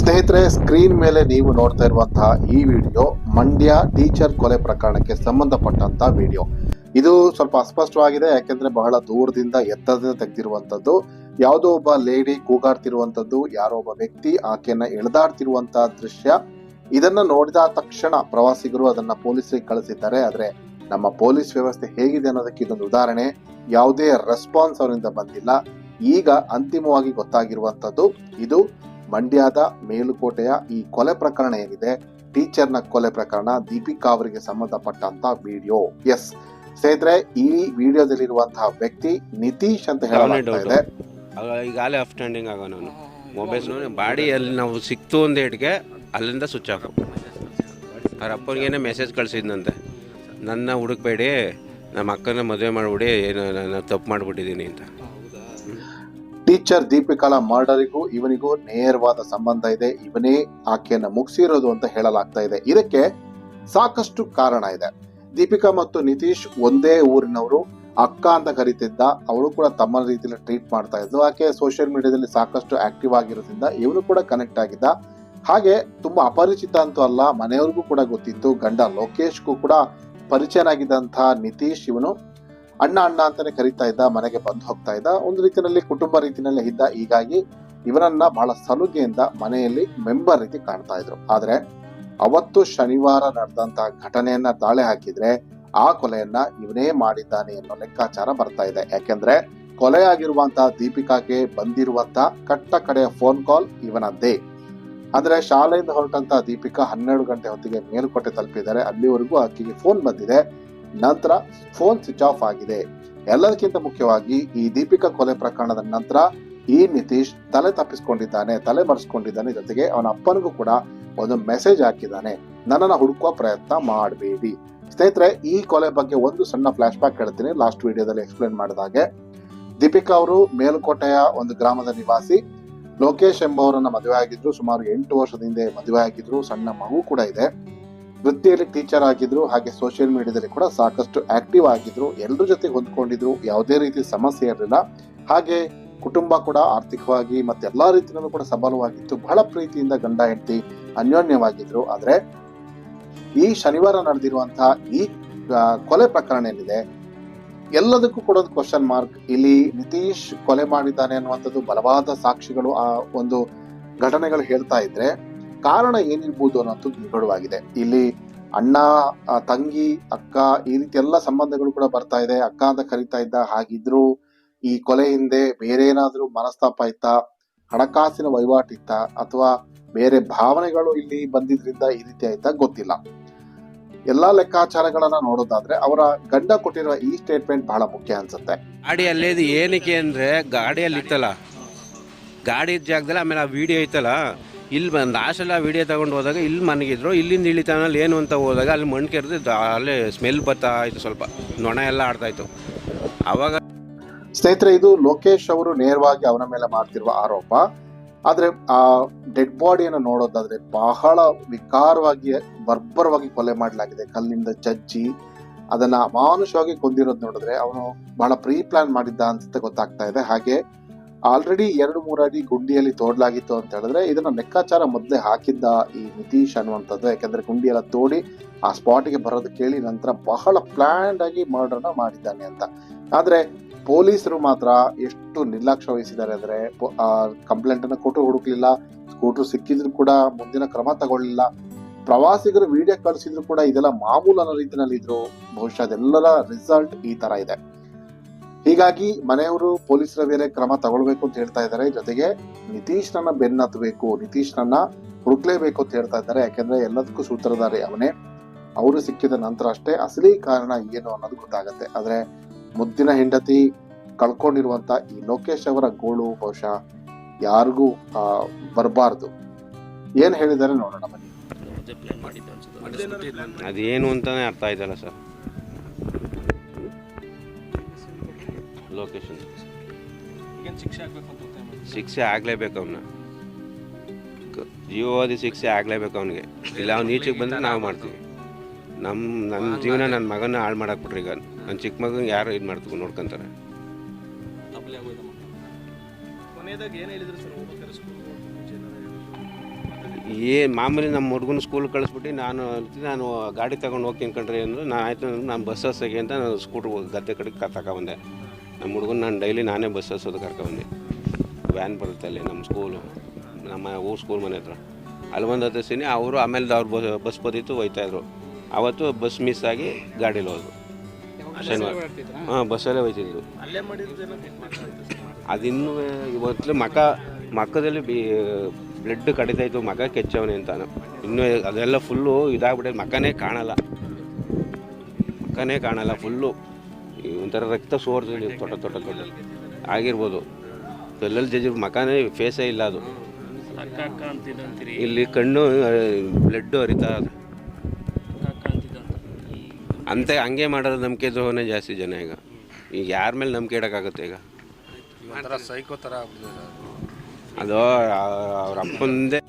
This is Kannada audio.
ಸ್ನೇಹಿತರೆ ಸ್ಕ್ರೀನ್ ಮೇಲೆ ನೀವು ನೋಡ್ತಾ ಇರುವಂತಹ ಈ ವಿಡಿಯೋ ಮಂಡ್ಯ ಟೀಚರ್ ಕೊಲೆ ಪ್ರಕರಣಕ್ಕೆ ಸಂಬಂಧಪಟ್ಟಂತ ವಿಡಿಯೋ. ಇದು ಸ್ವಲ್ಪ ಅಸ್ಪಷ್ಟವಾಗಿದೆ, ಯಾಕೆಂದ್ರೆ ಬಹಳ ದೂರದಿಂದ ಎತ್ತರದಿಂದ ತೆಗೆದಿರುವಂತದ್ದು. ಯಾವುದೋ ಒಬ್ಬ ಲೇಡಿ ಕೂಗಾಡ್ತಿರುವಂತದ್ದು, ಯಾರೋ ಒಬ್ಬ ವ್ಯಕ್ತಿ ಆಕೆಯನ್ನ ಎಳೆದಾಡ್ತಿರುವಂತಹ ದೃಶ್ಯ. ಇದನ್ನ ನೋಡಿದ ತಕ್ಷಣ ಪ್ರವಾಸಿಗರು ಅದನ್ನ ಪೊಲೀಸರಿಗೆ ಕಳಿಸಿದ್ದಾರೆ. ಆದ್ರೆ ನಮ್ಮ ಪೊಲೀಸ್ ವ್ಯವಸ್ಥೆ ಹೇಗಿದೆ ಅನ್ನೋದಕ್ಕೆ ಇದೊಂದು ಉದಾಹರಣೆ. ಯಾವುದೇ ರೆಸ್ಪಾನ್ಸ್ ಅವರಿಂದ ಬಂದಿಲ್ಲ. ಈಗ ಅಂತಿಮವಾಗಿ ಗೊತ್ತಾಗಿರುವಂತದ್ದು ಇದು ಮಂಡ್ಯದ ಮೇಲುಕೋಟೆಯ ಈ ಕೊಲೆ ಪ್ರಕರಣ ಏನಿದೆ. ಟೀಚರ್ನ ಕೊಲೆ ಪ್ರಕರಣ ದೀಪಿಕಾ ಅವರಿಗೆ ಸಂಬಂಧಪಟ್ಟಂತ ವಿಡಿಯೋ. ಎಸ್ ಸ್ನೇಹಿತರೆ ಈ ವಿಡಿಯೋದಲ್ಲಿರುವಂತಹ ವ್ಯಕ್ತಿ ನಿತೀಶ್ ಅಂತ ಇದೆ. ಈಗಾಗಲೇ ಅಪ್ ಸ್ಟ್ಯಾಂಡಿಂಗ್ ಆಗೋ ನಾನು ಮೊಬೈಲ್ ಬಾಡಿಯಲ್ಲಿ ನಾವು ಸಿಕ್ತು ಒಂದು ಅಲ್ಲಿಂದ ಸ್ವಿಚ್ ಆಫ್ ಅವ್ರ ಅಪ್ಪನಿಗೇನೆ ಮೆಸೇಜ್ ಕಳಿಸಿದ್ನಂತೆ. ನನ್ನ ಹುಡುಕ್ಬೇಡಿ ನಮ್ಮ ಅಕ್ಕನ ಮದುವೆ ಮಾಡಿಬಿಡಿ, ಏನು ನಾನು ತಪ್ಪು ಮಾಡಿಬಿಟ್ಟಿದ್ದೀನಿ ಅಂತ. ಟೀಚರ್ ದೀಪಿಕಾಳ ಮರ್ಡರಿಗೂ ಇವನಿಗೂ ನೇರವಾದ ಸಂಬಂಧ ಇದೆ. ಇವನೇ ಆಕೆಯನ್ನ ಮುಗಿಸಿರೋದು ಅಂತ ಹೇಳಲಾಗ್ತಾ ಇದೆ. ಇದಕ್ಕೆ ಸಾಕಷ್ಟು ಕಾರಣ ಇದೆ. ದೀಪಿಕಾ ಮತ್ತು ನಿತೀಶ್ ಒಂದೇ ಊರಿನವರು. ಅಕ್ಕ ಅಂತ ಕರಿತಿದ್ದ ಅವಳು ಕೂಡ ತಮ್ಮ ರೀತಿಯಲ್ಲಿ ಟ್ರೀಟ್ ಮಾಡ್ತಾ ಇದ್ಲು ಆಕೆ ಸೋಷಿಯಲ್ ಮೀಡಿಯಾದಲ್ಲಿ ಸಾಕಷ್ಟು ಆಕ್ಟಿವ್ ಆಗಿರೋದ್ರಿಂದ ಇವನು ಕೂಡ ಕನೆಕ್ಟ್ ಆಗಿದ್ದ. ಹಾಗೆ ತುಂಬಾ ಅಪರಿಚಿತ ಅಂತೂ ಅಲ್ಲ, ಮನೆಯವ್ರಿಗೂ ಕೂಡ ಗೊತ್ತಿತ್ತು. ಗಂಡ ಲೋಕೇಶ್ಗೂ ಕೂಡ ಪರಿಚಯನಾಗಿದ್ದಂತಹ ನಿತೀಶ್ ಇವನು ಅಣ್ಣ ಅಣ್ಣ ಅಂತಾನೆ ಕರಿತಾ ಇದ್ದ, ಮನೆಗೆ ಬಂದು ಹೋಗ್ತಾ ಇದ್ದ. ಒಂದು ರೀತಿಯಲ್ಲಿ ಕುಟುಂಬ ರೀತಿಯಲ್ಲೇ ಇದ್ದ. ಹೀಗಾಗಿ ಇವನನ್ನ ಬಹಳ ಸಲುಗೆಯಿಂದ ಮನೆಯಲ್ಲಿ ಮೆಂಬರ್ ರೀತಿ ಕಾಣ್ತಾ ಇದ್ರು. ಆದ್ರೆ ಅವತ್ತು ಶನಿವಾರ ನಡೆದಂತ ಘಟನೆಯನ್ನ ದಾಳಿ ಹಾಕಿದ್ರೆ ಆ ಕೊಲೆಯನ್ನ ಇವನೇ ಮಾಡಿದ್ದಾನೆ ಅನ್ನೋ ಲೆಕ್ಕಾಚಾರ ಬರ್ತಾ ಇದೆ. ಯಾಕೆಂದ್ರೆ ಕೊಲೆಯಾಗಿರುವಂತಹ ದೀಪಿಕಾಗೆ ಬಂದಿರುವಂತ ಕಟ್ಟ ಕಡೆಯ ಫೋನ್ ಕಾಲ್ ಇವನದ್ದೇ. ಅಂದ್ರೆ ಶಾಲೆಯಿಂದ ಹೊರಟಂತ ದೀಪಿಕಾ ಹನ್ನೆರಡು ಗಂಟೆ ಹೊತ್ತಿಗೆ ಮೇಲುಕೋಟೆ ತಲುಪಿದ್ದಾರೆ. ಅಲ್ಲಿವರೆಗೂ ಆಕೆಗೆ ಫೋನ್ ಬಂದಿದೆ. ನಂತರ ಫೋನ್ ಸ್ವಿಚ್ ಆಫ್ ಆಗಿದೆ. ಎಲ್ಲದಕ್ಕಿಂತ ಮುಖ್ಯವಾಗಿ ಈ ದೀಪಿಕಾ ಕೊಲೆ ಪ್ರಕರಣದ ನಂತರ ಈ ನಿತೀಶ್ ತಲೆ ತಪ್ಪಿಸ್ಕೊಂಡಿದ್ದಾನೆ, ತಲೆ ಮರೆಸ್ಕೊಂಡಿದ್ದಾನೆ. ಜೊತೆಗೆ ಅವನ ಅಪ್ಪನಿಗೂ ಕೂಡ ಒಂದು ಮೆಸೇಜ್ ಹಾಕಿದ್ದಾನೆ. ನನ್ನನ್ನು ಹುಡುಕುವ ಪ್ರಯತ್ನ ಮಾಡಬೇಡಿ. ಸ್ನೇಹಿತರೆ, ಈ ಕೊಲೆ ಬಗ್ಗೆ ಒಂದು ಸಣ್ಣ ಫ್ಲಾಶ್ ಬ್ಯಾಕ್ ಹೇಳ್ತೀನಿ ಲಾಸ್ಟ್ ವಿಡಿಯೋದಲ್ಲಿ ಎಕ್ಸ್ಪ್ಲೇನ್ ಮಾಡಿದಾಗೆ ದೀಪಿಕಾ ಅವರು ಮೇಲುಕೋಟೆಯ ಒಂದು ಗ್ರಾಮದ ನಿವಾಸಿ. ಲೋಕೇಶ್ ಎಂಬವರನ್ನ ಮದುವೆ ಆಗಿದ್ರು, ಸುಮಾರು ಎಂಟು ವರ್ಷದ ಹಿಂದೆ ಮದುವೆ ಆಗಿದ್ರು, ಸಣ್ಣ ಮಗು ಕೂಡ ಇದೆ. ವೃತ್ತಿಯಲ್ಲಿ ಟೀಚರ್ ಆಗಿದ್ರು, ಹಾಗೆ ಸೋಷಿಯಲ್ ಮೀಡಿಯಾದಲ್ಲಿ ಕೂಡ ಸಾಕಷ್ಟು ಆಕ್ಟಿವ್ ಆಗಿದ್ರು ಎಲ್ಲರ ಜೊತೆ ಹೊಂದ್ಕೊಂಡಿದ್ರು, ಯಾವುದೇ ರೀತಿ ಸಮಸ್ಯೆ ಇರಲಿಲ್ಲ. ಹಾಗೆ ಕುಟುಂಬ ಕೂಡ ಆರ್ಥಿಕವಾಗಿ ಮತ್ತೆ ಎಲ್ಲಾ ರೀತಿಯಲ್ಲೂ ಕೂಡ ಸಬಲವಾಗಿತ್ತು. ಬಹಳ ಪ್ರೀತಿಯಿಂದ ಗಂಡ ಹೆಂಡತಿ ಅನ್ಯೋನ್ಯವಾಗಿದ್ರು. ಆದ್ರೆ ಈ ಶನಿವಾರ ನಡೆದಿರುವಂತಹ ಈ ಕೊಲೆ ಪ್ರಕರಣ ಏನಿದೆ ಎಲ್ಲದಕ್ಕೂ ಕೂಡ ಒಂದು ಕ್ವಶನ್ ಮಾರ್ಕ್ ಇಲ್ಲಿ ನಿತೀಶ್ ಕೊಲೆ ಮಾಡಿದ್ದಾನೆ ಅನ್ನುವಂಥದ್ದು ಬಲವಾದ ಸಾಕ್ಷಿಗಳು ಆ ಒಂದು ಘಟನೆಗಳು ಹೇಳ್ತಾ ಇದ್ರೆ ಕಾರಣ ಏನಿರ್ಬೋದು ಅನ್ನೋದು ನಿಗಡವಾಗಿದೆ ಇಲ್ಲಿ ಅಣ್ಣ ತಂಗಿ, ಅಕ್ಕ ಈ ರೀತಿ ಎಲ್ಲ ಸಂಬಂಧಗಳು ಕೂಡ ಬರ್ತಾ ಇದೆ. ಅಕ್ಕ ಅಂತ ಕರಿತಾ ಇದ್ದ ಹಾಗಿದ್ರು. ಈ ಕೊಲೆ ಹಿಂದೆ ಬೇರೆ ಏನಾದ್ರೂ ಮನಸ್ತಾಪ ಇತ್ತಾ, ಹಣಕಾಸಿನ ವಹಿವಾಟಿತ್ತ ಅಥವಾ ಬೇರೆ ಭಾವನೆಗಳು ಇಲ್ಲಿ ಬಂದಿದ್ರಿಂದ ಈ ರೀತಿ ಆಯ್ತಾ ಗೊತ್ತಿಲ್ಲ. ಎಲ್ಲಾ ಲೆಕ್ಕಾಚಾರಗಳನ್ನ ನೋಡೋದಾದ್ರೆ ಅವರ ಗಂಡ ಕೊಟ್ಟಿರುವ ಈ ಸ್ಟೇಟ್ಮೆಂಟ್ ಬಹಳ ಮುಖ್ಯ ಅನ್ಸುತ್ತೆ. ಗಾಡಿ ಅಲ್ಲೇದು ಏನಕ್ಕೆ ಅಂದ್ರೆ ಗಾಡಿಯಲ್ಲಿ ಇತ್ತಲ್ಲ? ಗಾಡಿ ಇದ್ದ ಜಾಗದಲ್ಲಿ ಆಮೇಲೆ ಆ ವಿಡಿಯೋ ಐತಲ್ಲ? ಇಲ್ಲಿ ಬಂದು ಲಾಸ್ಟಲ್ಲಿ ಆ ವಿಡಿಯೋ ತಗೊಂಡು ಹೋದಾಗ ಇಲ್ಲಿ ಮನಗಿದ್ರು ಇಲ್ಲಿಂದ ಇಳಿತಾನಲ್ಲಿ ಏನು ಅಂತ ಹೋದಾಗ ಅಲ್ಲಿ ಮಣ್ಣು ಕೆರೆದು ಅಲ್ಲೇ ಸ್ಮೆಲ್ ಬರ್ತಾ ಇತ್ತು ಸ್ವಲ್ಪ. ನೊಣ ಎಲ್ಲ ಆಡ್ತಾ ಇತ್ತು. ಅವಾಗ ಸ್ನೇಹಿತರೆ ಇದು ಲೋಕೇಶ್ ಅವರು ನೇರವಾಗಿ ಅವನ ಮೇಲೆ ಮಾಡ್ತಿರುವ ಆರೋಪ. ಆದ್ರೆ ಆ ಡೆಡ್ ಬಾಡಿಯನ್ನು ನೋಡೋದಾದ್ರೆ ಬಹಳ ವಿಕಾರವಾಗಿ, ಬರ್ಬರವಾಗಿ ಕೊಲೆ ಮಾಡಲಾಗಿದೆ. ಕಲ್ಲಿಂದ ಜಜ್ಜಿ ಅದನ್ನ ಅಮಾನುಷವಾಗಿ ಕೊಂದಿರೋದು ನೋಡಿದ್ರೆ ಅವನು ಬಹಳ ಪ್ರೀ ಪ್ಲಾನ್ ಮಾಡಿದ್ದ ಅಂತ ಗೊತ್ತಾಗ್ತಾ ಇದೆ. ಹಾಗೆ ಆಲ್ರೆಡಿ ಎರಡು ಮೂರು ಅಡಿ ಗುಂಡಿಯಲ್ಲಿ ತೋಡ್ಲಾಗಿತ್ತು ಅಂತ ಹೇಳಿದ್ರೆ ಇದನ್ನ ಲೆಕ್ಕಾಚಾರ ಮೊದಲೇ ಹಾಕಿದ್ದ ಈ ನಿತೀಶ್ ಅನ್ನುವಂಥದ್ದು. ಯಾಕಂದ್ರೆ ಗುಂಡಿಯೆಲ್ಲ ತೋಡಿ ಆ ಸ್ಪಾಟಿಗೆ ಬರೋದು ಕೇಳಿ ನಂತರ ಬಹಳ ಪ್ಲ್ಯಾಂಡ್ ಆಗಿ ಮರ್ಡರ್ನ ಮಾಡಿದ್ದಾನೆ ಅಂತ. ಆದ್ರೆ ಪೊಲೀಸರು ಮಾತ್ರ ಎಷ್ಟು ನಿರ್ಲಕ್ಷ್ಯ ವಹಿಸಿದ್ದಾರೆ ಅಂದ್ರೆ ಕಂಪ್ಲೇಂಟ್ ಅನ್ನು ಕೊಟ್ಟು ಹುಡುಕ್ಲಿಲ್ಲ ಸ್ಕೂಟರ್ ಸಿಕ್ಕಿದ್ರು ಕೂಡ ಮುಂದಿನ ಕ್ರಮ ತಗೊಳ್ಳಿಲ್ಲ ಪ್ರವಾಸಿಗರು ವಿಡಿಯೋ ಕಳಿಸಿದ್ರು ಕೂಡ ಇದೆಲ್ಲ ಮಾಮೂಲು ಅನ್ನೋ ರೀತಿಯಲ್ಲಿ ಇದ್ರು ಬಹುಶಃ ಅದೆಲ್ಲರ ರಿಸಲ್ಟ್ ಈ ತರ ಇದೆ. ಹೀಗಾಗಿ ಮನೆಯವರು ಪೊಲೀಸರ ಮೇಲೆ ಕ್ರಮ ತಗೊಳ್ಬೇಕು ಅಂತ ಹೇಳ್ತಾ ಇದ್ದಾರೆ. ಜೊತೆಗೆ ನಿತೀಶ್ ನನ್ನ ಬೆನ್ನತ್ತಬೇಕು ನಿತೀಶ್ ನನ್ನ ಹುಡುಕ್ಲೇಬೇಕು ಅಂತ ಹೇಳ್ತಾ ಇದ್ದಾರೆ. ಯಾಕೆಂದ್ರೆ ಎಲ್ಲದಕ್ಕೂ ಸೂತ್ರಧಾರಿ ಅವನೇ. ಅವರು ಸಿಕ್ಕಿದ ನಂತರ ಅಷ್ಟೇ ಅಸಲಿ ಕಾರಣ ಏನು ಅನ್ನೋದು ಗೊತ್ತಾಗತ್ತೆ. ಆದ್ರೆ ಮುದ್ದಿನ ಹೆಂಡತಿ ಕಳ್ಕೊಂಡಿರುವಂತ ಈ ಲೋಕೇಶ್ ಅವರ ಗೋಳು ಬಹುಶಃ ಯಾರಿಗೂ ಬರಬಾರ್ದು. ಏನು ಹೇಳಿದ್ದಾರೆ ನೋಡೋಣ ಬನ್ನಿ. ಅದೇನು ಅಂತಾನೆ ಅರ್ಥ ಆಯ್ತಲ್ಲ ಸರ್? ಲೊಕೇಶನ್ ಶಿಕ್ಷೆ ಆಗಲೇಬೇಕು ಅವನ್ನ ಜೀವಾವಧಿ ಶಿಕ್ಷೆ ಆಗಲೇಬೇಕು ಅವನಿಗೆ. ಇಲ್ಲ ಅವ್ನು ಈಚೆಗೆ ಬಂದರೆ ನಾವು ಮಾಡ್ತೀವಿ. ನಮ್ಮ ನನ್ನ ಜೀವನ ನನ್ನ ಮಗನ ಹಾಳು ಮಾಡಾಕ್ಬಿಟ್ರಿ ಈಗ. ನನ್ನ ಚಿಕ್ಕ ಮಗನ ಯಾರು ಇದು ಮಾಡ್ತು ನೋಡ್ಕೊಂತಾರೆ? ಏ ಮಾಮೂಲಿ ನಮ್ಮ ಹುಡುಗನ ಸ್ಕೂಲ್ ಕಳಿಸ್ಬಿಟ್ಟು ನಾನು ನಾನು ಗಾಡಿ ತಗೊಂಡು ಹೋಗ್ತೀನಿ ಕಣ್ರಿ ಅಂದ್ರೆ ನಾನು ಆಯ್ತು ಅಂದ್ರೆ ನಾನು ಬಸ್ ಹಸ್ಸಾಗಿ ಅಂತ ನಾನು ಸ್ಕೂಟ್ರ್ ಗದ್ದೆ ಕಡೆಗೆ ತಗೊಬಂದೆ ನಮ್ಮ ಹುಡುಗನ ನಾನು ಡೈಲಿ ನಾನೇ ಬಸ್ ಹಸೋದು ಕರ್ಕೊಬಂದೆ. ವ್ಯಾನ್ ಬರುತ್ತೆ ಅಲ್ಲಿ ನಮ್ಮ ಸ್ಕೂಲು ನಮ್ಮ ಊರು ಸ್ಕೂಲ್ ಮನೆ ಹತ್ರ. ಅಲ್ಲಿ ಒಂದು ಹತ್ತಿಸ್ತೀನಿ ಅವರು ಆಮೇಲೆ ಅವ್ರು ಬಸ್ ಬಸ್ ಬದಿತ್ತು ಹೋಯ್ತಾಯಿದ್ರು ಅವತ್ತು ಬಸ್ ಮಿಸ್ ಆಗಿ ಗಾಡೀಲಿ ಹೋದ್ರು ಶನಿವಾರ. ಹಾಂ ಬಸ್ಸಲ್ಲೇ ಹೋಯ್ತಿದ್ರು ಅದಿನ್ನೂ ಇವತ್ತು ಮಕ ಮಕ್ಕದಲ್ಲಿ ಬಿ ಬ್ಲಡ್ ಕಡಿತಾ ಇತ್ತು ಮಗ ಕೆಚ್ಚವನೆ ಅಂತಾನು. ಇನ್ನೂ ಅದೆಲ್ಲ ಫುಲ್ಲು ಇದಾಗ್ಬಿಟ್ಟೆ ಮಕನೇ ಕಾಣಲ್ಲ. ಮಕನೇ ಕಾಣಲ್ಲ ಫುಲ್ಲು ಒಂಥರ ರಕ್ತ ಸೋರ್ದು ತೊಟ ತೊಟ ತೊಟ ಆಗಿರ್ಬೋದು. ಎಲ್ಲೆಲ್ಲಿ ಜಜ್ಜಿ ಮಕನೇ ಫೇಸೇ ಇಲ್ಲ ಅದು. ಇಲ್ಲಿ ಕಣ್ಣು ಬ್ಲಡ್ ಹರಿತಾ ಅಂತ ಹಂಗೆ ಮಾಡೋದು ನಂಬಿಕೆ ದ್ರೋಹನೇ ಜಾಸ್ತಿ ಜನ ಈಗ. ಈಗ ಯಾರ ಮೇಲೆ ನಂಬಿಕೆ ಇಡೋಕ್ಕಾಗುತ್ತೆ ಈಗ? ಸೈಕೋ ಥರ ಅದು. ಅವ್ರ ಅಪ್ಪಂದೇ